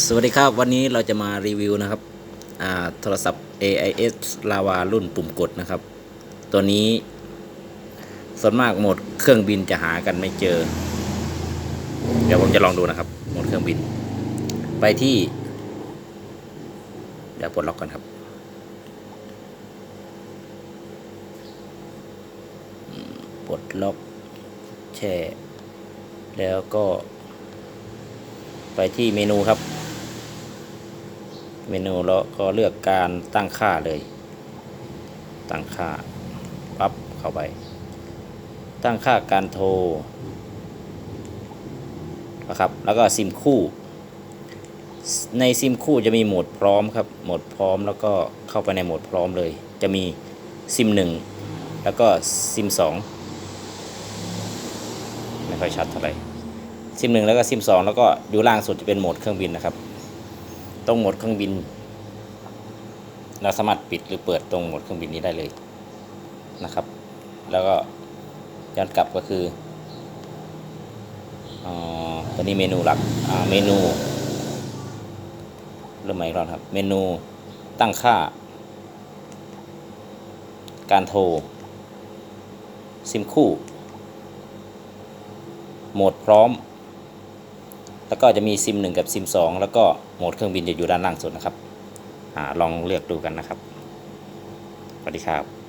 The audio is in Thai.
สวัสดีครับ วันนี้เราจะมารีวิวนะครับโทรศัพท์ AIS Lava รุ่นปุ่มกดนะครับ ตัวนี้ ส่วนมากโหมดเครื่องบินจะหากันไม่เจอ เดี๋ยวผมจะลองดูนะครับโหมดเครื่องบิน ไปที่ เดี๋ยวปลดล็อกก่อนครับปลดล็อกแช่แล้วก็ไปที่เมนูครับ เมนูแล้วก็เลือกการตั้งค่าเลย ตั้งค่าปั๊บเข้าไป ตั้งค่าการโทรนะครับ แล้วก็ซิมคู่ ในซิมคู่จะมีโหมดพร้อมครับ โหมดพร้อมแล้วก็เข้าไปในโหมดพร้อมเลย จะมีซิมหนึ่งแล้วก็ซิมสองไม่ค่อยชัดเท่าไหร่ซิมหนึ่งแล้วก็ซิมสองแล้วก็อยู่ล่างสุดจะเป็นโหมดเครื่องบินนะครับ ตรงหมดเครื่องบิน เราสามารถปิดหรือเปิดตรงหมดเครื่องบินนี้ได้เลยนะครับ แล้วก็ย้อนกลับก็คืออตัวนี้เมนูหลักเมนูเริ่มใหม่อีกรอบครับ เมนูตั้งค่า การโทร ซิมคู่ โหมดพร้อม แล้วก็จะมีซิม1กับซิม2แล้วก็โหมดเครื่องบินจะอยู่ด้านล่างสุดนะครับอลองเลือกดูกันนะครับสวัสดีครับ